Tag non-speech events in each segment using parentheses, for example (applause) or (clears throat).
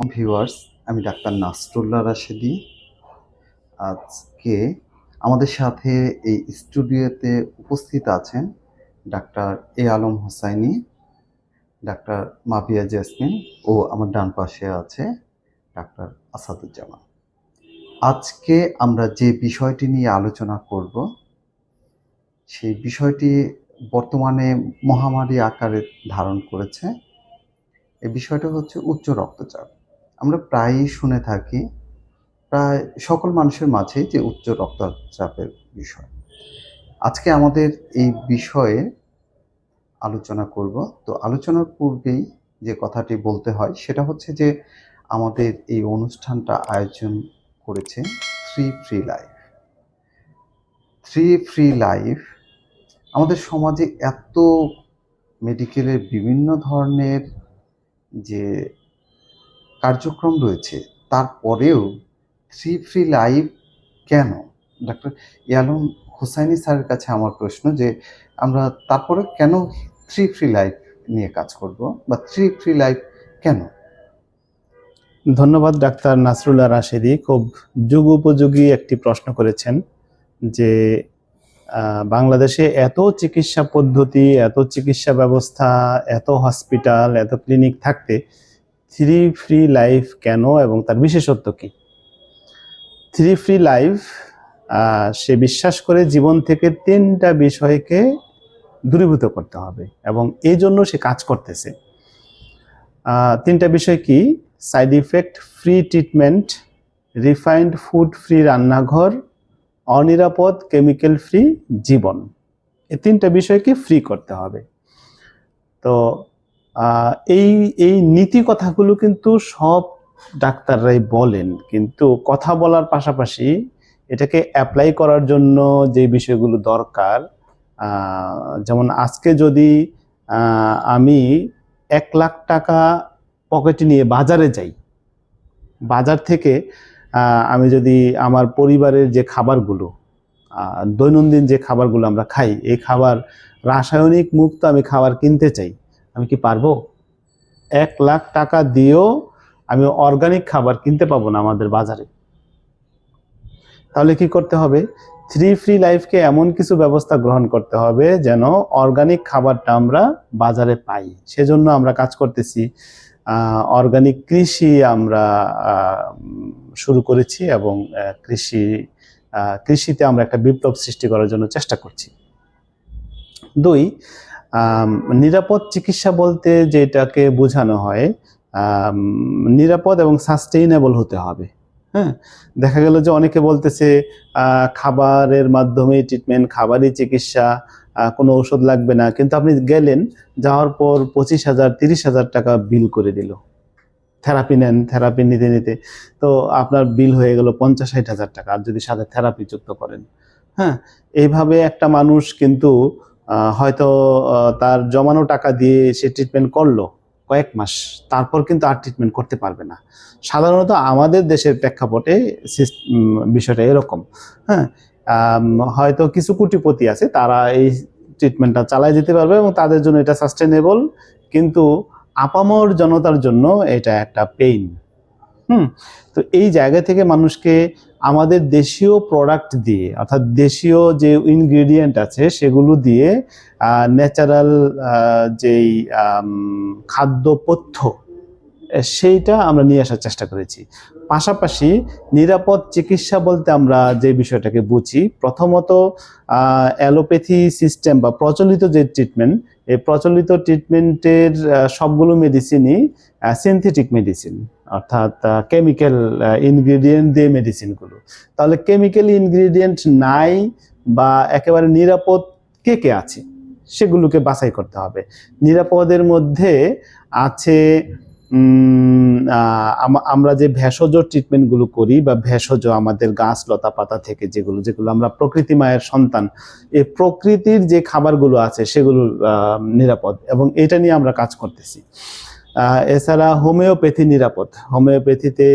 Viewers আমি doctor Nasrullah Rashedi. আজকে আমাদের সাথে এই স্টুডিওতে উপস্থিত আছেন doctor A Alam Hossaini, doctor mafia Jesmin ও আমার ডান পাশে আছে ডাক্তার আসাদুজ্জামান। আজকে আমরা যে বিষয়টি নিয়ে আলোচনা করব, সেই বিষয়টি বর্তমানে মহামারী আকারে ধারণ করেছে। এই বিষয়টা হচ্ছে উচ্চ রক্তচাপ। আমরা প্রায়ই শুনে থাকি, প্রায় সকল মানুষের মাঝে যে উচ্চ রক্তচাপের বিষয়। আজকে আমাদের এই বিষয়ে আলোচনা করব। তো আলোচনার পূর্বেই যে কথাটি বলতে হয়, সেটা হচ্ছে যে আমাদের এই অনুষ্ঠানটা আয়োজন করেছে three free life. Three free life আমাদের সমাজে এত মেডিকেলের বিভিন্ন ধরনের যে কার্যক্রম রয়েছে। তারপরেও থ্রি ফ্রি লাইভ কেন? ডাক্তার ইয়ালম হোসাইনি স্যারের কাছে আমার প্রশ্ন যে, আমরা তারপরে কেন থ্রি ফ্রি লাইফ নিয়ে কাজ করব বা থ্রি ফ্রি লাইফ কেন? ধন্যবাদ ডাক্তার নাসরুল্লাহ রাশেদি খুব যুগ উপযোগী একটি প্রশ্ন করেছেন যে বাংলাদেশে এত চিকিৎসা পদ্ধতি, এত চিকিৎসা ব্যবস্থা, এত হসপিটাল, এত ক্লিনিক থাকতে থ্রি ফ্রি লাইফ কেন এবং তার বিশেষত্ব কি? থ্রি ফ্রি লাইফ সে বিশ্বাস করে জীবন থেকে তিনটা বিষয়কে দূরীভূত করতে হবে এবং এই জন্য সে কাজ করতেছে। তিনটা বিষয় কি? Side effect free treatment refined food free রান্নাঘর, অনিরাপদ কেমিক্যাল ফ্রি জীবন। এই তিনটা বিষয়কে ফ্রি করতে হবে। তো এই এই নীতি কথাগুলো কিন্তু সব ডাক্তাররাই বলেন, কিন্তু কথা বলার পাশাপাশি এটাকে অ্যাপ্লাই করার জন্য যে বিষয়গুলো দরকার যেমন আজকে যদি আমি এক লাখ টাকা পকেটে নিয়ে বাজারে যাই, বাজার থেকে আমি যদি আমার পরিবারের যে খাবারগুলো দৈনন্দিন যে খাবারগুলো আমরা খাই, এই খাবার রাসায়নিক মুক্ত আমি খাবার কিনতে চাই আমি কি পারব? এক লাখ টাকা দিয়েও আমি অর্গানিক খাবার কিনতে পাবো না আমাদের বাজারে। তাহলে কি করতে হবে? থ্রি ফ্রি লাইফকে এমন কিছু ব্যবস্থা গ্রহণ করতে হবে যেন অর্গানিক খাবারটা আমরা বাজারে পাই। সেজন্য আমরা কাজ করতেছি। অর্গানিক কৃষি আমরা শুরু করেছি এবং কৃষি কৃষিতে আমরা একটা বিপ্লব সৃষ্টি করার জন্য চেষ্টা করছি। দুই নিরাপদ চিকিৎসা বলতে যেটাকে বোঝানো হয় নিরাপদ এবং সাস্টেইনেবল হতে হবে। হ্যাঁ? দেখা গেল যে অনেকে বলতেছে খাবারের মাধ্যমে ট্রিটমেন্ট খাবারই চিকিৎসা কোনো ওষুধ লাগবে না। কিন্তু আপনি গেলেন, যাওয়ার পর পঁচিশ হাজার, তিরিশ হাজার টাকা বিল করে দিল। থেরাপি নেন থেরাপি নিতে নিতে। তো আপনার বিল হয়ে গেল পঞ্চাশ ষাট হাজার টাকা। আর যদি সাথে থেরাপি যুক্ত করেন। হ্যাঁ? এইভাবে একটা মানুষ কিন্তু হয়তো তার জমানো টাকা দিয়ে সে ট্রিটমেন্ট করল কয়েক মাস, তারপর কিন্তু আর ট্রিটমেন্ট করতে পারবে না। সাধারণত আমাদের দেশের প্রেক্ষাপটে বিষয়টা এরকম হ্যাঁ? হয়তো কিছু কুটিপতি আছে, তারা এই ট্রিটমেন্টটা চালায় যেতে পারবে এবং তাদের জন্য এটা সাস্টেনেবল কিন্তু আপামর জনতার জন্য এটা একটা পেইন হুম, তো এই জায়গা থেকে মানুষকে আমাদের দেশীয় প্রোডাক্ট দিয়ে, অর্থাৎ দেশীয় যে ইনগ্রেডিয়েন্ট আছে সেগুলো দিয়ে ন্যাচারাল যেই খাদ্য পথ্য সেইটা আমরা নিয়ে আসার চেষ্টা করেছি। পাশাপাশি নিরাপদ চিকিৎসা বলতে আমরা যে বিষয়টাকে বুঝি, প্রথমত অ্যালোপ্যাথি সিস্টেম বা প্রচলিত যে ট্রিটমেন্ট এই প্রচলিত ট্রিটমেন্টের সবগুলো মেডিসিনই সিনথেটিক মেডিসিন অর্থাৎ কেমিক্যাল ইনগ্রিডিয়েন্ট দিয়ে মেডিসিনগুলো তাহলে কেমিক্যাল ইনগ্রিডিয়েন্ট নাই বা একেবারে নিরাপদ কে কে আছে? সেগুলোকে বাছাই করতে হবে। নিরাপদের মধ্যে আছে আমরা যে ভেষজ ট্রিটমেন্টগুলো করি বা ভেষজ আমাদের গাছ লতা পাতা থেকে যেগুলো যেগুলো আমরা প্রকৃতি মায়ের সন্তান এই প্রকৃতির যে খাবারগুলো আছে সেগুলো নিরাপদ এবং এটা নিয়ে আমরা কাজ করতেছি। এছাড়া হোমিওপ্যাথি নিরাপদ। হোমিওপ্যাথিতে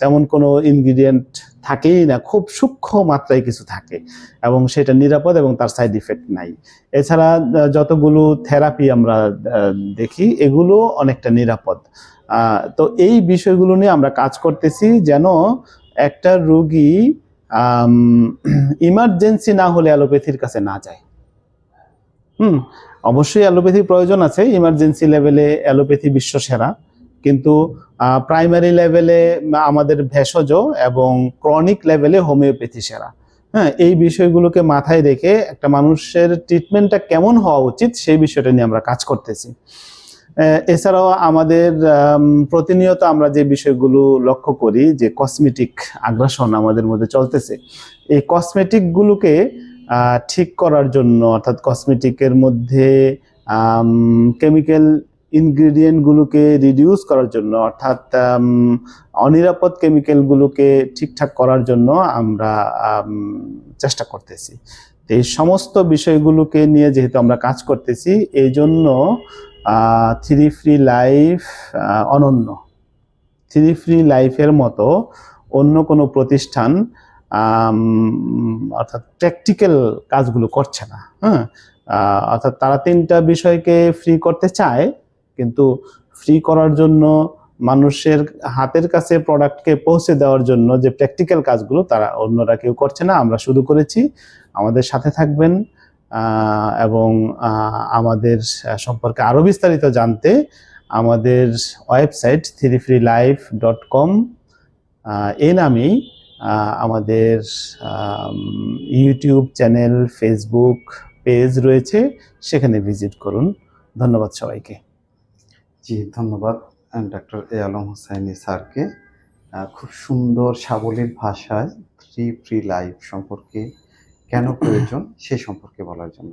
তেমন কোনো ইনগ্রিডিয়েন্ট থাকেই না, খুব সূক্ষ্ম মাত্রায় কিছু থাকে এবং সেটা নিরাপদ এবং তার সাইড ইফেক্ট নাই। এছাড়া যতগুলো থেরাপি আমরা দেখি, এগুলো অনেকটা নিরাপদ। তো এই বিষয়গুলো নিয়ে আমরা কাজ করতেছি যেন একটা রোগী ইমার্জেন্সি (clears throat) না হলে অ্যালোপ্যাথির কাছে না যায়। হুম অবশ্যই অ্যালোপ্যাথি প্রয়োজন আছে ইমার্জেন্সি লেভেলে অ্যালোপ্যাথি বিশ্ব সেরা। কিন্তু প্রাইমারি লেভেলে আমাদের ভেষজ এবং ক্রনিক লেভেলে হোমিওপ্যাথি সেরা। হ্যাঁ এই বিষয়গুলোকে মাথায় রেখে একটা মানুষের ট্রিটমেন্টটা কেমন হওয়া উচিত সেই বিষয়টা নিয়ে আমরা কাজ করতেছি। এছাড়াও আমাদের প্রতিনিয়ত আমরা যে বিষয়গুলো লক্ষ্য করি, যে কসমেটিক আগ্রাসন আমাদের মধ্যে চলতেছে, এই কসমেটিকগুলোকে ঠিক করার জন্য, অর্থাৎ কসমেটিকের মধ্যে কেমিক্যাল ইনগ্রিডিয়েন্টগুলোকে রিডিউস করার জন্য, অর্থাৎ অনিরাপদ কেমিক্যালগুলোকে ঠিকঠাক করার জন্য আমরা চেষ্টা করতেছি। এই সমস্ত বিষয়গুলোকে নিয়ে যেহেতু আমরা কাজ করতেছি, এই জন্য থ্রি ফ্রি লাইফ অনন্য। থ্রি ফ্রি লাইফের মতো অন্য কোনো প্রতিষ্ঠান অর্থাৎ প্র্যাকটিক্যাল কাজগুলো করছে না হ্যাঁ? অর্থাৎ তারা তিনটা বিষয়কে ফ্রি করতে চায়, কিন্তু ফ্রি করার জন্য মানুষের হাতের কাছে প্রোডাক্টকে পৌঁছে দেওয়ার জন্য যে প্র্যাকটিক্যাল কাজগুলো তারা অন্যরা কেউ করছে না, আমরা শুরু করেছি। আমাদের সাথে থাকবেন এবং আমাদের সম্পর্কে আরও বিস্তারিত জানতে আমাদের website three free life dot com এ নামেই আমাদের ইউটিউব চ্যানেল ফেসবুক পেজ রয়েছে, সেখানে ভিজিট করুন। ধন্যবাদ সবাইকে। জি, ধন্যবাদ। ডক্টর এ আলম হোসাইনি স্যারকে। খুব সুন্দর, সাবলীল ভাষায় থ্রি ফ্রি লাইফ সম্পর্কে কেন প্রয়োজন, সে সম্পর্কে বলার জন্য।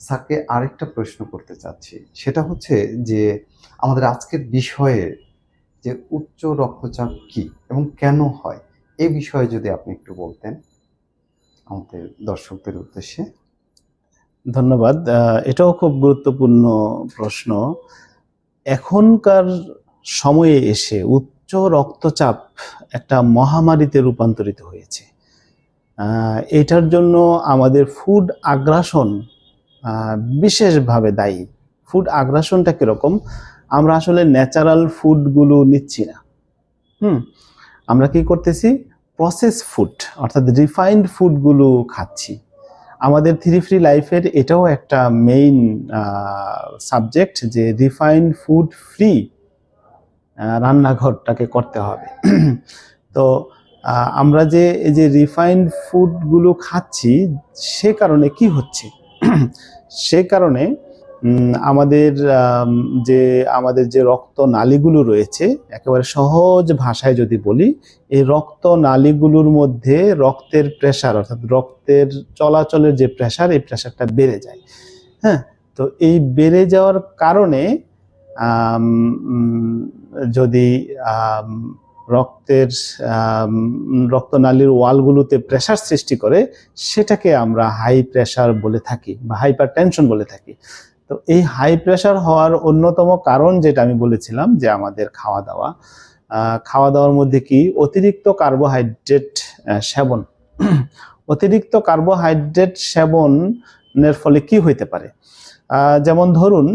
স্যারকে আরেকটা প্রশ্ন করতে চাচ্ছি। সেটা হচ্ছে যে, আমাদের আজকের বিষয়ে যে উচ্চ রক্তচাপ কি এবং কেন হয়? এই বিষয়ে যদি আপনি একটু বলতেন, আমাদের দর্শকদের উদ্দেশ্যে। ধন্যবাদ। এটাও খুব গুরুত্বপূর্ণ প্রশ্ন। এখনকার সময়ে এসে উচ্চ রক্তচাপ একটা মহামারীতে রূপান্তরিত হয়েছে। এটার জন্য আমাদের ফুড আগ্রাসন বিশেষভাবে দায়ী। ফুড আগ্রাসনটা কীরকম? আমরা আসলে ন্যাচারাল ফুডগুলো নিচ্ছি না। হুম, আমরা কি করতেছি? প্রসেস ফুড অর্থাৎ রিফাইন্ড ফুডগুলো খাচ্ছি। আমাদের থ্রি ফ্রি লাইফের এটাও একটা মেইন সাবজেক্ট যে রিফাইন্ড ফুড ফ্রি রান্নাঘরটাকে করতে হবে। (clears throat) তো আমরা যে, এই যে রিফাইন্ড ফুডগুলো খাচ্ছি, সে কারণে কি হচ্ছে? (clears throat) সে কারণে আমাদের যে আমাদের যে রক্ত নালীগুলো রয়েছে, একেবারে সহজ ভাষায় যদি বলি, এই রক্ত নালীগুলোর মধ্যে রক্তের প্রেসার অর্থাৎ রক্তের চলাচলের যে প্রেসার এই প্রেশারটা বেড়ে যায়। হ্যাঁ? তো এই বেড়ে যাওয়ার কারণে যদি রক্তের রক্তনালীর ওয়ালগুলোতে প্রেশার সৃষ্টি করে, সেটাকে আমরা হাই প্রেশার বলে থাকি বা হাইপার টেনশন বলে থাকি। তো এই হাই প্রেশার হওয়ার অন্যতম কারণ যেটা আমি বলেছিলাম যে আমাদের খাওয়া দাওয়া খাওয়া দাওয়ার মধ্যে কি? অতিরিক্ত কার্বোহাইড্রেট সেবন। (clears throat) অতিরিক্ত কার্বোহাইড্রেট সেবনের ফলে কি হইতে পারে? যেমন ধরুন,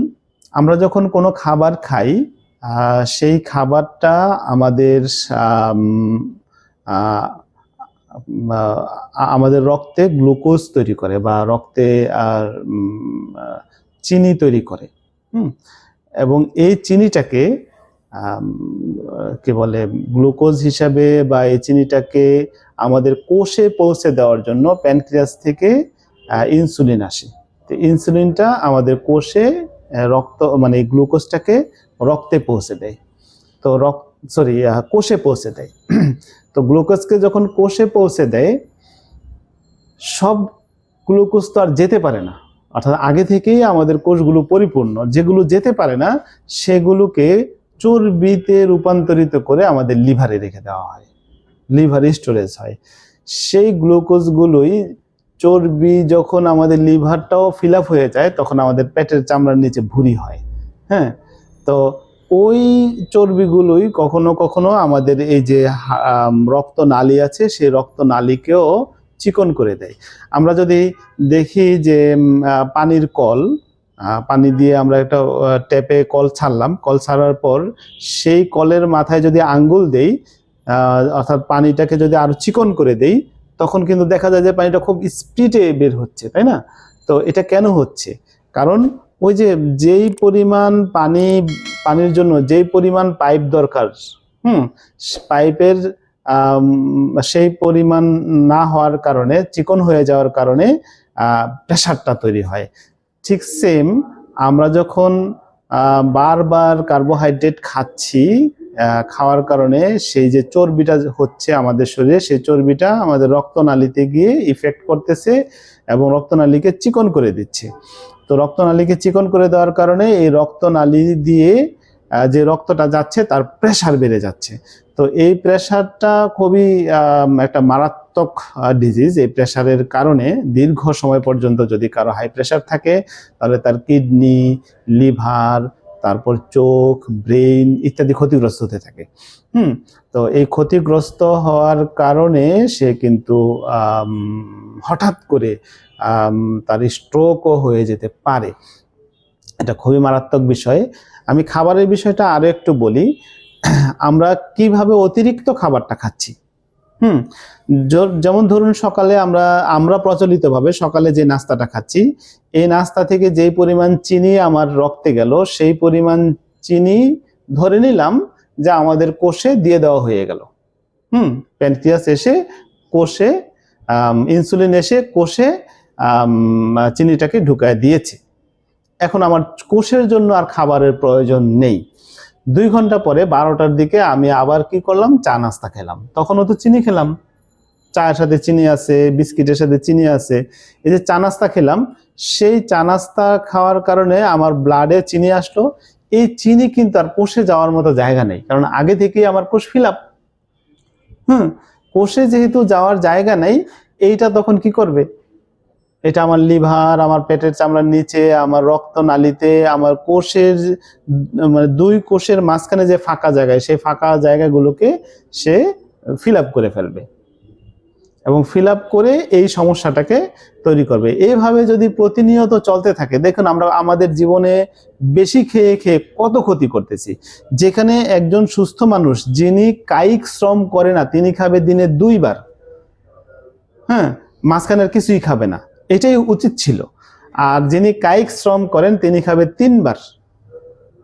আমরা যখন কোনো খাবার খাই সেই খাবারটা আমাদের আমাদের রক্তে গ্লুকোজ তৈরি করে বা রক্তে আর চিনি তৈরি করে, হুম? এবং এই চিনিটাকে কি বলে, গ্লুকোজ হিসাবে বা এই চিনিটাকে আমাদের কোষে পৌঁছে দেওয়ার জন্য প্যানক্রিয়াস থেকে ইনসুলিন আসে। তো ইনসুলিনটা আমাদের কোষে রক্ত মানে গ্লুকোজটাকে রক্তে পৌঁছে দেয়। তো রক্ত, সরি কোষে পৌঁছে দেয়। (clears throat) তো গ্লুকোজকে যখন কোষে পৌঁছে দেয়, সব গ্লুকোজ তো আর যেতে পারে না। অর্থাৎ আগে থেকেই আমাদের কোষগুলো পরিপূর্ণ, যেগুলো যেতে পারে না, সেগুলোকে চর্বিতে রূপান্তরিত করে আমাদের লিভারে রেখে দেওয়া হয়, লিভারে স্টোরেজ হয়। সেই গ্লুকোজগুলোই চর্বি যখন আমাদের লিভারটাও ফিল হয়ে যায়, তখন আমাদের পেটের চামড়ার নিচে ভুঁড়ি হয় হ্যাঁ? তো ওই চর্বিগুলোই কখনো কখনো আমাদের এই যে রক্ত নালী আছে, সেই রক্ত নালীকেও চিকন করে দেয়। আমরা যদি দেখি যে পানির কল পানি দিয়ে আমরা একটা ট্যাপে কল ছাড়লাম। কল ছাড়ার পর সেই কলের মাথায় যদি আঙ্গুল দেই অর্থাৎ পানিটাকে যদি আরও চিকন করে দেই, তখন কিন্তু দেখা যায় যে পানিটা খুব স্পিডে বের হচ্ছে, তাই না? তো এটা কেন হচ্ছে? কারণ ওই যে যেই পরিমাণ পানি, পানির জন্য যেই পরিমাণ পাইপ দরকার, হুম, পাইপের সেই পরিমাণ না হওয়ার কারণে, চিকন হয়ে যাওয়ার কারণে প্রেশারটা তৈরি হয়। ঠিক সেম আমরা যখন বারবার কার্বোহাইড্রেট খাচ্ছি খাওয়ার কারণে সেই যে চর্বিটা হচ্ছে আমাদের শরীরে, সেই চর্বিটা আমাদের রক্তনালীতে গিয়ে ইফেক্ট করতেছে এবং রক্তনালীকে চিকন করে দিচ্ছে। তো রক্তনালীকে চিকন করে দেওয়ার কারণে এই রক্তনালী দিয়ে যে রক্তটা যাচ্ছে তার প্রেশার বেড়ে যাচ্ছে। তো এই প্রেশারটা খুবই একটা মারাত্মক ডিজিজ এই প্রেশারের কারণে দীর্ঘ সময় পর্যন্ত যদি কারও হাই প্রেশার থাকে, তাহলে তার কিডনি লিভার তারপর চোখ ব্রেইন ইত্যাদি ক্ষতিগ্রস্ত হতে থাকে। হুম, তো এই ক্ষতিগ্রস্ত হওয়ার কারণে সে কিন্তু হঠাৎ করে তার স্ট্রোকও হয়ে যেতে পারে। এটা খুবই মারাত্মক বিষয়। আমি খাবারের বিষয়টা আরও একটু বলি। আমরা কীভাবে অতিরিক্ত খাবারটা খাচ্ছি? হুম যেমন ধরুন সকালে আমরা আমরা প্রচলিতভাবে সকালে যে নাস্তাটা খাচ্ছি, এই নাস্তা থেকে যেই পরিমাণ চিনি আমার রক্তে গেল, সেই পরিমাণ চিনি ধরে নিলাম যে আমাদের কোষে দিয়ে দেওয়া হয়ে গেল। হুম, প্যানক্রিয়াস এসে কোষে ইনসুলিন এসে কোষে চিনিটাকে ঢুকায় দিয়েছে। এখন আমার কোষের জন্য আর খাবারের প্রয়োজন নেই। দুই ঘণ্টা পরে বারোটার দিকে আমি আবার কি করলাম? চা নাস্তা খেলাম। তখনও তো চিনি খেলাম। চায়ের সাথে চিনি আছে, বিস্কিটের সাথে চিনি আছে। এই যে চা নাস্তা খেলাম, সেই চা নাস্তা খাওয়ার কারণে আমার ব্লাডে চিনি আসলো। এই চিনি কিন্তু আর কোষে যাওয়ার মতো জায়গা নেই। কারণ আগে থেকেই আমার কোষ ফিল আপ হুম, কোষে যেহেতু যাওয়ার জায়গা নেই, এইটা তখন কি করবে? এটা আমার লিভার, আমার পেটের চামড়ার নিচে, আমার রক্ত নালীতে আমার কোষের মানে দুই কোষের মাঝখানে যে ফাঁকা জায়গায়, সেই ফাঁকা জায়গাগুলোকে সে ফিল করে ফেলবে। এবং ফিল করে এই সমস্যাটাকে তৈরি করবে। এইভাবে যদি প্রতিনিয়ত চলতে থাকে, দেখুন আমরা আমাদের জীবনে বেশি খেয়ে খেয়ে কত ক্ষতি করতেছি। যেখানে একজন সুস্থ মানুষ, যিনি কায়িক শ্রম করে না, তিনি খাবে দিনে দুইবার। হ্যাঁ মাঝখানের কিছুই খাবে না। এটাই উচিত ছিল। আর যিনি কায়িক শ্রম করেন, তিনি খাবে তিনবার।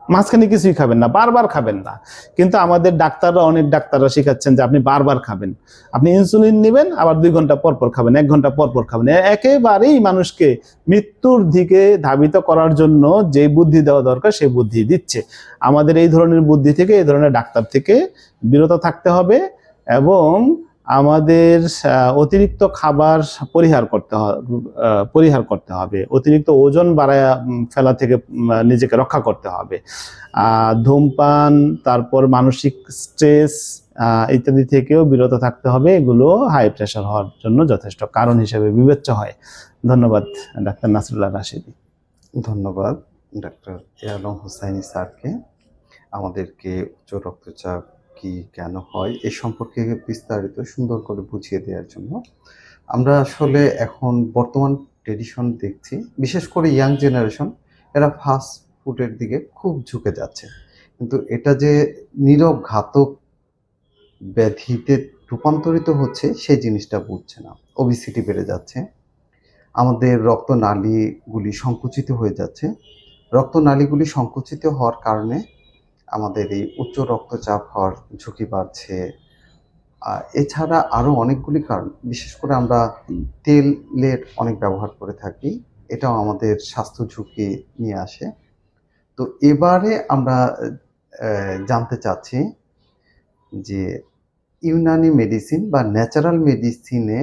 মাঝখানে কিছুই খাবেন না, বারবার খাবেন না। কিন্তু আমাদের ডাক্তাররা, অনেক ডাক্তাররা শেখাচ্ছেন যে আপনি বারবার খাবেন। আপনি ইনসুলিন নেবেন, আবার দুই ঘণ্টা পর পর খাবেন, এক ঘণ্টা পর পর খাবেন। একেবারেই মানুষকে মৃত্যুর দিকে ধাবিত করার জন্য যে বুদ্ধি দেওয়া দরকার সেই বুদ্ধি দিচ্ছে। আমাদের এই ধরনের বুদ্ধি থেকে, এই ধরনের ডাক্তার থেকে বিরত থাকতে হবে এবং আমাদের অতিরিক্ত খাবার পরিহার করতে পরিহার করতে হবে। অতিরিক্ত ওজন বাড়ায় ফেলা থেকে নিজেকে রক্ষা করতে হবে। ধূমপান, তারপর মানসিক স্ট্রেস ইত্যাদি থেকেও বিরত থাকতে হবে। এগুলো হাই প্রেশার হওয়ার জন্য যথেষ্ট কারণ হিসেবে বিবেচ্য হয়। ধন্যবাদ, ডাক্তার নাসরুল্লাহ রাশিদি। ধন্যবাদ, ডাক্তার এ আলম হোসাইনি স্যারকে। আমাদেরকে উচ্চ রক্তচাপ কি কেন হয়, এ সম্পর্কে বিস্তারিত সুন্দর করে বুঝিয়ে দেওয়ার জন্য। আমরা আসলে এখন বর্তমান ট্রেডিশন দেখছি, বিশেষ করে ইয়াং জেনারেশন এরা ফাস্ট ফুডের দিকে খুব ঝুঁকে যাচ্ছে। কিন্তু এটা যে নীরব ঘাতক ব্যাধিতে রূপান্তরিত হচ্ছে, সেই জিনিসটা বুঝছে না। ওবিসিটি বেড়ে যাচ্ছে, আমাদের রক্তনালীগুলি সংকুচিত হয়ে যাচ্ছে। রক্তনালীগুলি সংকুচিত হওয়ার কারণে আমাদের এই উচ্চ রক্তচাপ হওয়ার ঝুঁকি বাড়ছে। এছাড়া আরও অনেকগুলি কারণ, বিশেষ করে আমরা তেলের অনেক ব্যবহার করে থাকি, এটাও আমাদের স্বাস্থ্য ঝুঁকি নিয়ে আসে। তো এবারে আমরা জানতে চাচ্ছি যে ইউনানি মেডিসিন বা ন্যাচারাল মেডিসিনে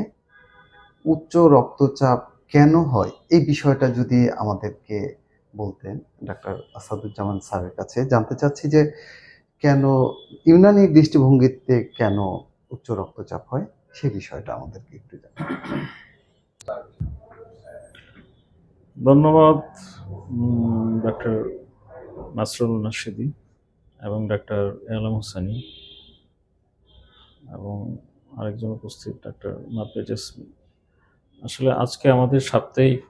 উচ্চ রক্তচাপ কেন হয়? এই বিষয়টা যদি আমাদেরকে বলতেন ডাক্তার আসাদুজ্জামান স্যারের কাছে। জানতে চাচ্ছি যে কেন ইউনানি দৃষ্টিভঙ্গিতে কেন উচ্চ রক্তচাপ হয়? সে বিষয়টা আমাদেরকে একটু জানান। ধন্যবাদ ডক্টর নাসরুল নাশিদি এবং ডাক্তার এলাম হোসানি এবং আরেকজন উপস্থিত ডাক্তার মাপে জেসমিন আসলে আজকে আমাদের সাপ্তাহিক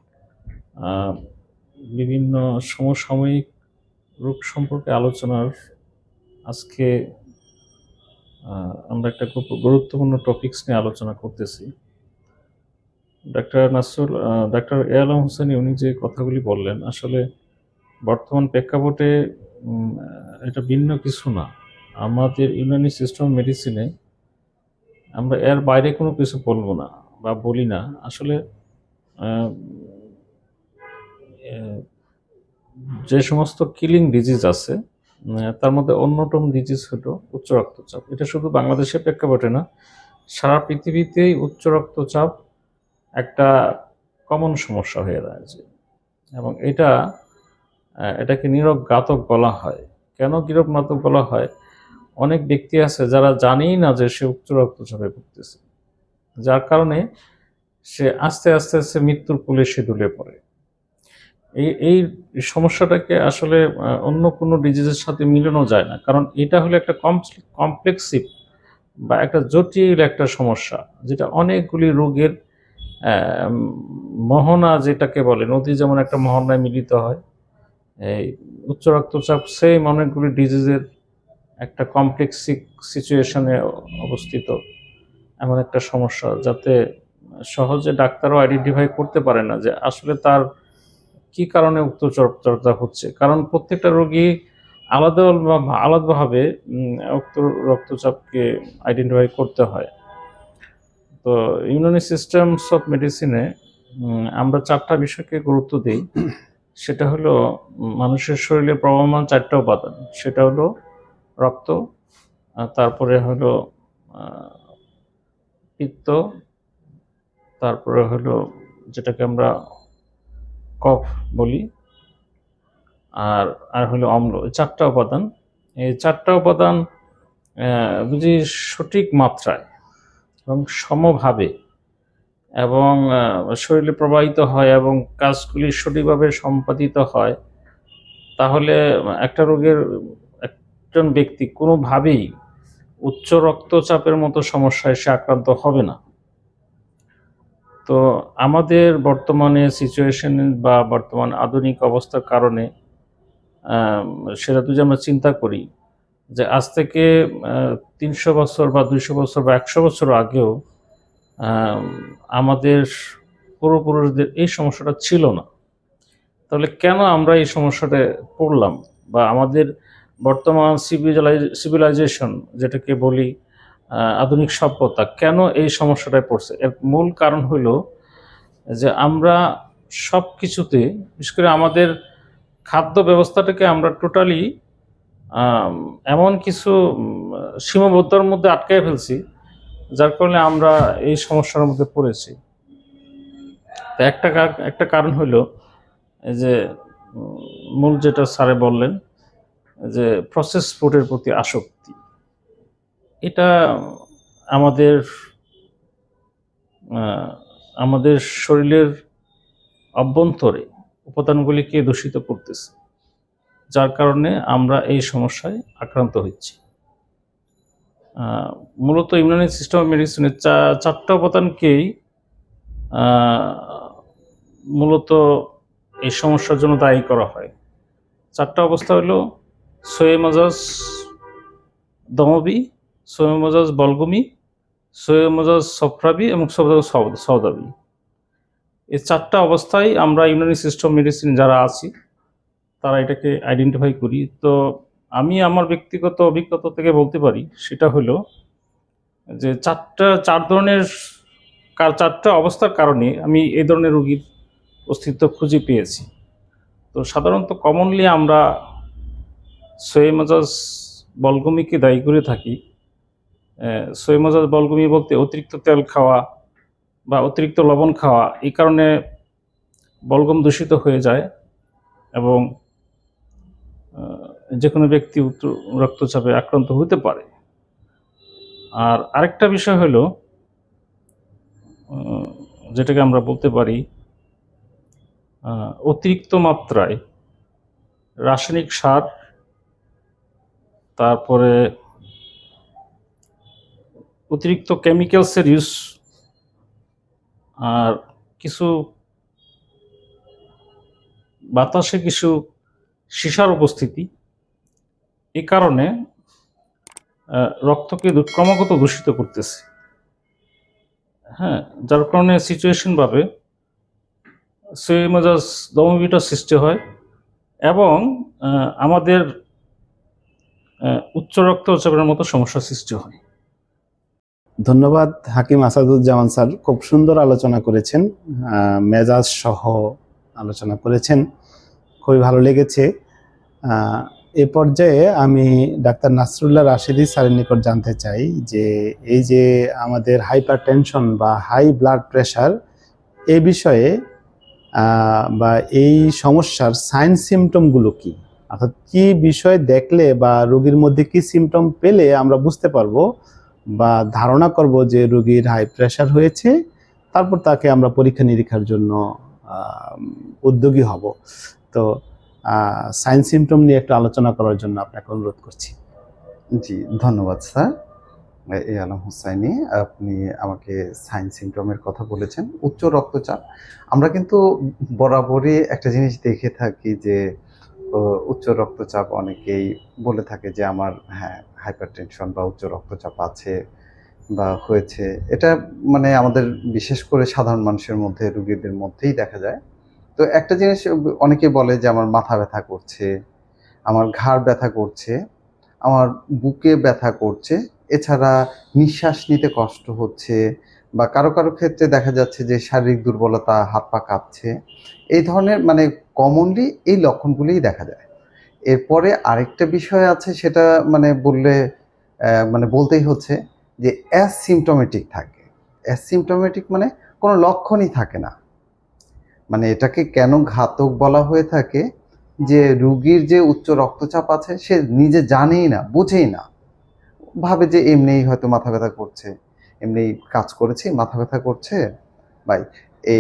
বিভিন্ন সমসাময়িক রোগ সম্পর্কে আলোচনার আজকে আমরা একটা খুব গুরুত্বপূর্ণ টপিকস নিয়ে আলোচনা করতেছি। Doctor Nasrul doctor A Alam Hossain, উনি যে কথাগুলি বললেন, আসলে বর্তমান প্রেক্ষাপটে এটা ভিন্ন কিছু না। আমাদের ইউনানি সিস্টেম মেডিসিনে আমরা এর বাইরে কোনো কিছু বলব না বা বলি না। আসলে যে সমস্ত কিলিং ডিজিজ আছে তার মধ্যে অন্যতম ডিজিজ হলো উচ্চ রক্তচাপ। এটা শুধু বাংলাদেশের প্রেক্ষাপটে না, সারা পৃথিবীতেই উচ্চ রক্তচাপ একটা কমন সমস্যা হয়ে দাঁড়িয়েছে এবং এটা এটাকে নীরব ঘাতক বলা হয়। কেন নীরব ঘাতক বলা হয়? অনেক ব্যক্তি আছে যারা জানেই না যে সে উচ্চ রক্তচাপে ভুগতেছে। যার কারণে সে আস্তে আস্তে আস্তে মৃত্যুর কোলে সে ডুলে পড়ে। এই এই সমস্যাটাকে আসলে অন্য কোনো ডিজিজের সাথে মিলানো যায় না। কারণ এটা হলো একটা কমপ্লেক্সিভ বা একটা জটিল একটা সমস্যা, যেটা অনেকগুলি রোগের মোহনা যেটাকে বলে, নদী যেমন একটা মোহনায় মিলিত হয়, এই উচ্চ রক্তচাপ সেম অনেকগুলি ডিজিজের একটা কমপ্লেক্সিক সিচুয়েশনে অবস্থিত এমন একটা সমস্যা, যাতে সহজে ডাক্তারও আইডেন্টিফাই করতে পারে না যে আসলে তার কি কারণে উক্ত রক্তচাপ হচ্ছে? কারণ প্রত্যেকটা রোগী আলাদা আলাদাভাবে উক্ত রক্তচাপকে আইডেন্টিফাই করতে হয়। তো ইউনানি সিস্টেমস অফ মেডিসিনে আমরা চারটা বিষয়কে গুরুত্ব দিই। সেটা হলো মানুষের শরীরে প্রবহমান চারটা উপাদান। সেটা হলো রক্ত তারপরে হলো পিত্ত, তারপরে হলো যেটাকে আমরা কফ বলি। আর আর হলো অম্ল, এই চারটা উপাদান। এই চারটা উপাদান যদি সঠিক মাত্রায় এবং সমভাবে এবং শরীরে প্রবাহিত হয় এবং কাজগুলি সঠিকভাবে সম্পাদিত হয়, তাহলে একটা রোগের একজন ব্যক্তি কোনোভাবেই উচ্চ রক্তচাপের মতো সমস্যায় সে আক্রান্ত হবে না। তো আমাদের বর্তমানে সিচুয়েশন বা বর্তমান আধুনিক অবস্থার কারণে সেটা যদি আমরা চিন্তা করি যে আজ থেকে তিনশো বছর বা দুইশো বছর বা একশো বছর আগেও আমাদের পূর্বপুরুষদের এই সমস্যাটা ছিল না। তাহলে কেন আমরা এই সমস্যাটা পড়লাম? বা আমাদের বর্তমান সিভিলাইজ সিভিলাইজেশন যেটাকে বলি আধুনিক সভ্যতা কেন এই সমস্যাটায় পড়ছে? এর মূল কারণ হলো যে আমরা সব কিছুতে বিশেষ করে আমাদের খাদ্য ব্যবস্থাটাকে আমরা টোটালি এমন কিছু সীমাবদ্ধতার মধ্যে আটকায় ফেলছি, যার কারণে আমরা এই সমস্যার মধ্যে পড়েছি। তো একটা একটা কারণ হলো যে মূল যেটা স্যারে বললেন, যে প্রসেস ফুডের প্রতি আসক্তি। এটা আমাদের আমাদের শরীরের অভ্যন্তরে উপাদানগুলিকে দূষিত করতেছে, যার কারণে আমরা এই সমস্যায় আক্রান্ত হচ্ছি। মূলত ইমিউনি সিস্টেম মেডিসিনের চা, চারটা উপাদানকেই মূলত এই সমস্যার জন্য দায়ী করা হয়। চারটা অবস্থা হলো সোয়েমাজাস দমবি সোয়েমাজাস বলগমি সোয়েমাজাস সফরাবি এবং সৌদাবি এই চারটা অবস্থায় আমরা ইউনানি সিস্টেম মেডিসিন যারা আছি, তারা এটাকে আইডেন্টিফাই করি। তো আমি আমার ব্যক্তিগত অভিজ্ঞতা থেকে বলতে পারি, সেটা হলো যে চারটা, চার ধরনের চারটা অবস্থার কারণে আমি এই ধরনের রোগীর অস্তিত্ব খুঁজে পেয়েছি। তো সাধারণত কমনলি আমরা সোয়েমাজাস বলগমিকে দায়ী করে থাকি। সোয়েমাজাস বলগমি বলতে অতিরিক্ত তেল খাওয়া বা অতিরিক্ত লবণ খাওয়া, এই কারণে বলগম দূষিত হয়ে যায় এবং যে কোনো ব্যক্তি উচ্চ রক্তচাপে আক্রান্ত হতে পারে। আর আরেকটা বিষয় হলো যেটাকে আমরা বলতে পারি অতিরিক্ত মাত্রায় রাসায়নিক সার, তারপরে অতিরিক্ত কেমিক্যালসের ইউজ আর কিছু বাতাসে কিছু সীসার উপস্থিতি। এ কারণে রক্তকে ক্রমাগত দূষিত করতেছে। হ্যাঁ যার কারণে সিচুয়েশন ভাবে সে মেজাজ দমবিটা সৃষ্টি হয় এবং আমাদের উচ্চ রক্তচাপের মতো সমস্যা সৃষ্টি হয়। ধন্যবাদ, হাকিম আসাদুজ্জামান স্যার। খুব সুন্দর আলোচনা করেছেন মেজাজ সহ আলোচনা করেছেন। খুবই ভালো লেগেছে। এ পর্যায়ে আমি ডাক্তার নাসরুল্লাহ রাশেদি স্যারের নিকট জানতে চাই যে, এই যে আমাদের হাইপার টেনশন বা হাই ব্লাড প্রেশার এ বিষয়ে বা এই সমস্যার সাইন সিমটমগুলো কি? অর্থাৎ কি বিষয় দেখলে বা রোগীর মধ্যে কি সিমটম পেলে আমরা বুঝতে পারব। বা ধারণা করব যে রোগীর হাই প্রেশার হয়েছে, তারপর তাকে আমরা পরীক্ষা নিরীক্ষার জন্য উদ্যোগী হব। তো সাইন সিমটম নিয়ে একটু আলোচনা করার জন্য আপনাকে অনুরোধ করছি। জি, ধন্যবাদ স্যার। এ আলম হুসাইনি, আপনি আমাকে সাইন সিমটমের কথা বলেছেন। উচ্চ রক্তচাপ, আমরা কিন্তু বরাবরই একটা জিনিস দেখে থাকি যে ও, উচ্চ রক্তচাপ অনেকেই বলে থাকে যে আমার হ্যাঁ হাইপার টেনশন বা উচ্চ রক্তচাপ আছে বা হয়েছে। এটা মানে আমাদের বিশেষ করে সাধারণ মানুষের মধ্যে রুগীদের মধ্যেই দেখা যায়। তো একটা জিনিস অনেকে বলে যে আমার মাথা ব্যথা করছে আমার ঘাড় ব্যথা করছে আমার বুকে ব্যথা করছে। এছাড়া নিঃশ্বাস নিতে কষ্ট হচ্ছে বা কারও কারও ক্ষেত্রে দেখা যাচ্ছে যে শারীরিক দুর্বলতা, হাত পা কাঁপছে, এই ধরনের মানে কমনলি এই লক্ষণগুলিই দেখা যায়। এরপরে আরেকটা বিষয় আছে সেটা মানে বললে মানে বলতেই হচ্ছে যে অ্যাসিমটোমেটিক থাকে। অ্যাসিমটোমেটিক মানে কোনো লক্ষণই থাকে না। মানে এটাকে কেন ঘাতক বলা হয়ে থাকে যে রুগীর যে উচ্চ রক্তচাপ আছে সে নিজে জানেই না, বুঝেই না। ভাবে যে এমনিই হয়তো মাথা ব্যথা করছে। এমনি কাজ করেছি, মাথা ব্যথা করছে ভাই এ,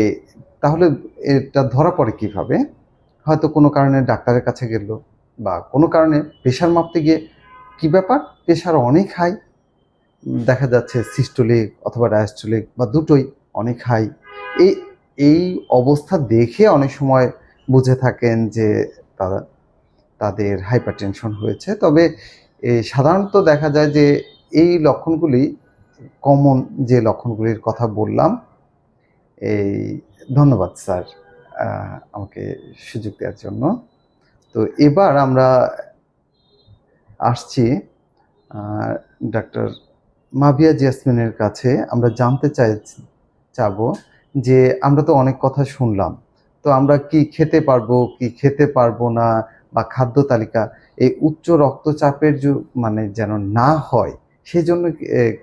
তাহলে এটা ধরা পড়ে কীভাবে? হয়তো কোনো কারণে ডাক্তারের কাছে গেল বা কোনো কারণে প্রেশার মাপতে গিয়ে কি ব্যাপার? প্রেশার অনেক হাই, দেখা যাচ্ছে সিস্টোলিক অথবা ডায়াস্টোলিক বা দুটোই অনেক হাই। এই এই অবস্থা দেখে অনেক সময় বুঝে থাকেন যে তারা, তাদের হাইপারটেনশন হয়েছে। তবে সাধারণত দেখা যায় যে এই লক্ষণগুলি কমন যে লক্ষণগুলির কথা বললাম, এই ধন্যবাদ স্যার আমাকে সুযোগ দেওয়ার জন্য। তো এবার আমরা আসছি ডাক্তার মাভিয়া জেসমিনের কাছে। আমরা জানতে চাই, চাবো যে আমরা তো অনেক কথা শুনলাম, তো আমরা কি খেতে পারব, কি খেতে পারব না, বা খাদ্য তালিকা এই উচ্চ রক্তচাপের মানে যেন না হয় সেই জন্য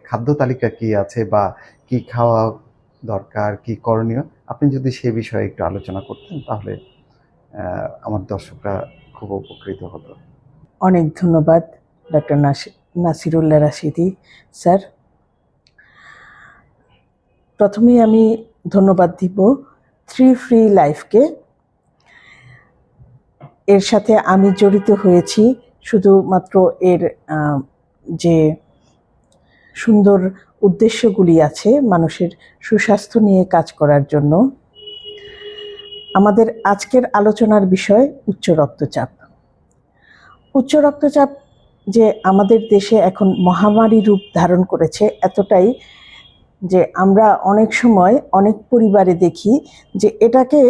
খাদ্য তালিকা কি আছে বা কি খাওয়া দরকার, কি করণীয়? আপনি যদি সে বিষয়ে একটু আলোচনা করতেন তাহলে আমার দর্শকরা খুব উপকৃত হতো। অনেক ধন্যবাদ ডক্টর নাসিরুল্লাহ রাশিদি স্যার। প্রথমেই আমি ধন্যবাদ দিব থ্রি ফ্রি লাইফকে এর সাথে আমি জড়িত হয়েছি শুধুমাত্র এর যে সুন্দর উদ্দেশ্যগুলি আছে মানুষের সুস্বাস্থ্য নিয়ে কাজ করার জন্য। আমাদের আজকের আলোচনার বিষয় উচ্চ রক্তচাপ। উচ্চ রক্তচাপ যে আমাদের দেশে এখন মহামারী রূপ ধারণ করেছে এতটাই যে আমরা অনেক সময় অনেক পরিবারে দেখি যে এটাকে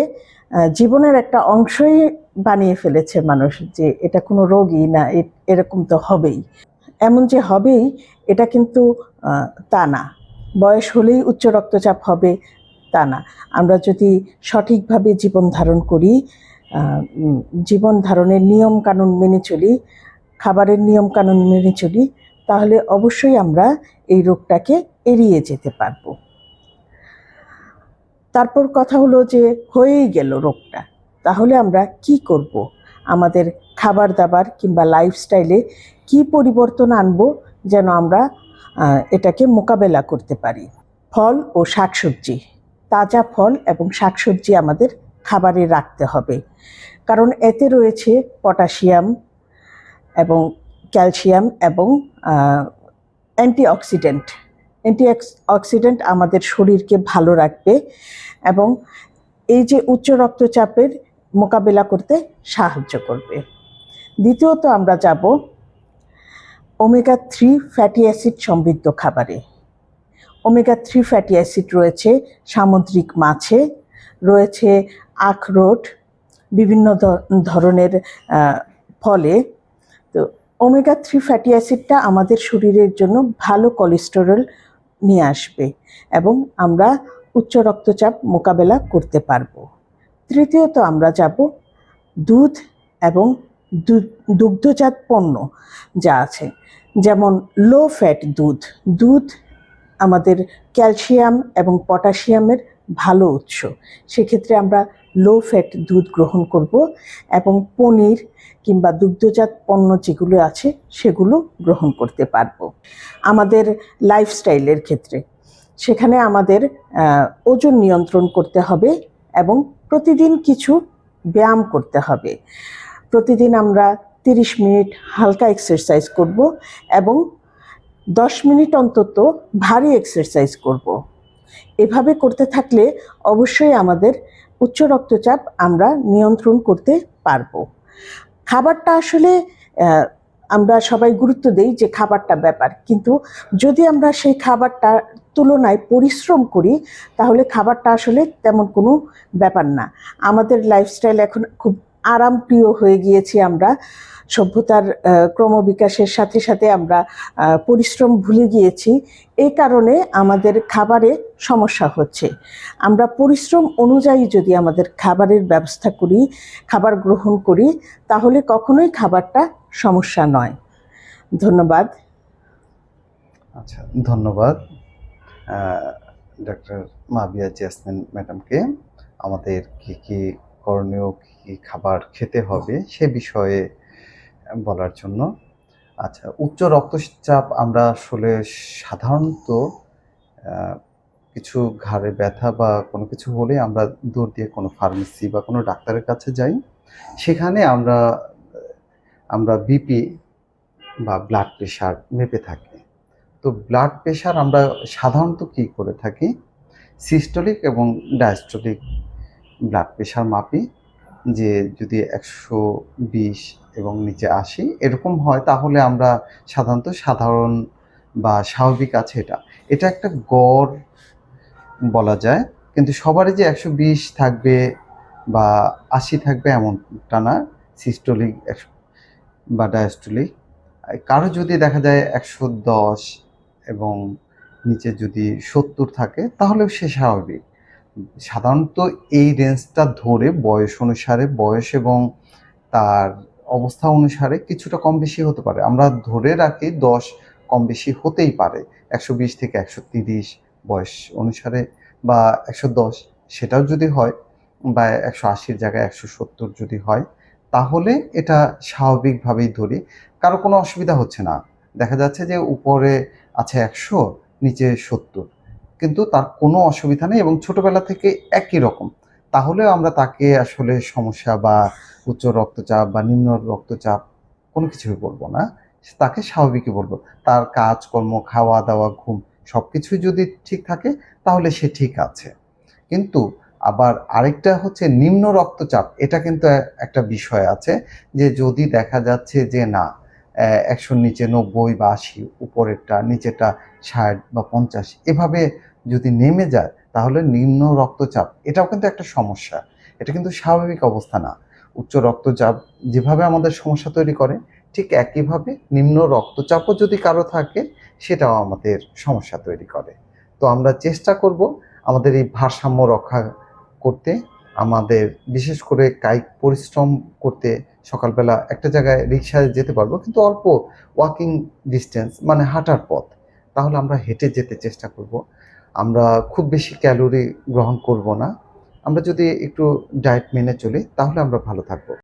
জীবনের একটা অংশই বানিয়ে ফেলেছে মানুষ যে এটা কোনো রোগই না এরকম তো হবেই। এমন যে হবেই, এটা কিন্তু তা না। বয়স হলেই উচ্চ রক্তচাপ হবে, তা না। আমরা যদি সঠিকভাবে জীবন ধারণ করি জীবন ধারণের নিয়ম কানুন মেনে চলি, খাবারের নিয়ম কানুন মেনে চলি, তাহলে অবশ্যই আমরা এই রোগটাকে এড়িয়ে যেতে পারব। তারপর কথা হলো যে, হয়েই গেল রোগটা। তাহলে আমরা কি করব? আমাদের খাবার দাবার কিংবা লাইফস্টাইলে কি পরিবর্তন আনব যেন আমরা এটাকে মোকাবেলা করতে পারি। ফল ও শাকসবজি, তাজা ফল এবং শাকসবজি আমাদের খাবারে রাখতে হবে। কারণ এতে রয়েছে পটাশিয়াম এবং ক্যালসিয়াম এবং অ্যান্টিঅক্সিডেন্ট। অ্যান্টি অক্সিডেন্ট আমাদের শরীরকে ভালো রাখবে এবং এই যে উচ্চ রক্তচাপের মোকাবেলা করতে সাহায্য করবে। দ্বিতীয়ত আমরা যাব ওমেগা থ্রি ফ্যাটি অ্যাসিড সমৃদ্ধ খাবারে। ওমেগা থ্রি ফ্যাটি অ্যাসিড রয়েছে সামুদ্রিক মাছে, রয়েছে আখরোট, বিভিন্ন ধরনের ফলে। তো ওমেগা থ্রি ফ্যাটি অ্যাসিডটা আমাদের শরীরের জন্য ভালো কোলেস্টেরল নিয়ে আসবে এবং আমরা উচ্চ রক্তচাপ মোকাবেলা করতে পারব। তৃতীয়ত আমরা যাব দুধ এবং দুগ্ধজাত পণ্য যা আছে। যেমন লো ফ্যাট দুধ। দুধ আমাদের ক্যালসিয়াম এবং পটাশিয়ামের ভালো উৎস। সেক্ষেত্রে আমরা লো ফ্যাট দুধ গ্রহণ করব এবং পনির কিংবা দুগ্ধজাত পণ্য যেগুলো আছে সেগুলো গ্রহণ করতে পারব। আমাদের লাইফস্টাইলের ক্ষেত্রে। সেখানে আমাদের ওজন নিয়ন্ত্রণ করতে হবে এবং প্রতিদিন কিছু ব্যায়াম করতে হবে। প্রতিদিন আমরা তিরিশ মিনিট হালকা এক্সারসাইজ করব এবং দশ মিনিট অন্তত ভারী এক্সারসাইজ করব। এভাবে করতে থাকলে অবশ্যই আমাদের উচ্চ রক্তচাপ আমরা নিয়ন্ত্রণ করতে পারব। খাবারটা আসলে আমরা সবাই গুরুত্ব দেই যে খাবারটা ব্যাপার। কিন্তু যদি আমরা সেই খাবারটা তুলনায় পরিশ্রম করি, তাহলে খাবারটা আসলে তেমন কোনো ব্যাপার না। আমাদের লাইফস্টাইল এখন খুব আরামপ্রিয় হয়ে গিয়েছি আমরা। সভ্যতার ক্রমবিকাশের সাথে সাথে আমরা পরিশ্রম ভুলে গিয়েছি। এই কারণে আমাদের খাবারে সমস্যা হচ্ছে। আমরা পরিশ্রম অনুযায়ী যদি আমাদের খাবারের ব্যবস্থা করি, খাবার গ্রহণ করি, তাহলে কখনোই খাবারটা সমস্যা নয়। ধন্যবাদ। আচ্ছা ধন্যবাদ ডক্টর মাবিয়া জেসমিন ম্যাডামকে। আমাদের কি কি করণীয় কি খাবার খেতে হবে সে বিষয়ে বলার জন্য। আচ্ছা উচ্চ রক্তচাপ আমরা আসলে সাধারণত কিছু ঘাড়ে ব্যথা বা কোনো কিছু হলে আমরা দূর দিয়ে কোনো ফার্মেসি বা কোনো ডাক্তারের কাছে যাই। সেখানে আমরা আমরা বিপি বা ব্লাড প্রেশার মেপে থাকি। তো ব্লাড প্রেশার আমরা সাধারণত কি করে থাকি? সিস্টোলিক এবং ডায়াস্টোলিক ব্লাড প্রেশার মাপি, যে যদি একশো বিশ এবং নিচে আশি এরকম হয়, তাহলে আমরা সাধারণত সাধারণ বা স্বাভাবিক আছে এটা। এটা একটা গড় বলা যায়, কিন্তু সবারই যে একশো বিশ থাকবে বা আশি থাকবে এমনটা না সিস্টোলিক বা ডায়াস্টোলিক কারও যদি দেখা যায় একশো দশ এবং নিচে যদি সত্তর থাকে, তাহলেও সে স্বাভাবিক। সাধারণত এই রেঞ্জটা ধরে বয়স অনুসারে, বয়স এবং তার অবস্থা অনুসারে কিছুটা কম বেশি হতে পারে। আমরা ধরে রাখি দশ কম বেশি হতেই পারে। একশো বিশ থেকে একশো তিরিশ বয়স অনুসারে বা একশো দশ সেটাও যদি হয় বা একশো আশির জায়গায় একশো সত্তর যদি হয়, তাহলে এটা স্বাভাবিকভাবেই ধরি। কারও কোনো অসুবিধা হচ্ছে না। দেখা যাচ্ছে যে উপরে আছে একশো, নিচে সত্তর। কিন্তু তার কোনো অসুবিধা নেই এবং ছোটবেলা থেকে একই রকম। তাহলেও আমরা তাকে আসলে সমস্যা বা উচ্চ রক্তচাপ বা নিম্ন রক্তচাপ কোনো কিছুই বলব না। তাকে স্বাভাবিকই বলব। তার কাজকর্ম খাওয়া দাওয়া ঘুম সব কিছুই যদি ঠিক থাকে, তাহলে সে ঠিক আছে। কিন্তু আবার আরেকটা হচ্ছে নিম্ন রক্তচাপ। এটা কিন্তু একটা বিষয় আছে যে যদি দেখা যাচ্ছে যে না একশোর নিচে নব্বই বা আশি, উপরেরটা নিচেটা ষাট বা পঞ্চাশ, এভাবে যদি নেমে যায়, তাহলে নিম্ন রক্তচাপ, এটাও কিন্তু একটা সমস্যা। এটা কিন্তু স্বাভাবিক অবস্থা না। উচ্চ রক্তচাপ যেভাবে আমাদের সমস্যা তৈরি করে, ঠিক একইভাবে নিম্ন রক্তচাপও যদি কারও থাকে, সেটাও আমাদের সমস্যা তৈরি করে। তো আমরা চেষ্টা করব আমাদের এই ভারসাম্য রক্ষা করতে আমাদের বিশেষ করে কায়িক পরিশ্রম করতে সকালবেলা একটা জায়গায় রিক্সায় যেতে পারব, কিন্তু অল্প ওয়াকিং ডিস্টেন্স মানে হাঁটার পথ। তাহলে আমরা হেঁটে যেতে চেষ্টা করব। আমরা খুব বেশি ক্যালোরি গ্রহণ করব না। আমরা যদি একটু ডায়েট মেনে চলি, তাহলে আমরা ভালো থাকব।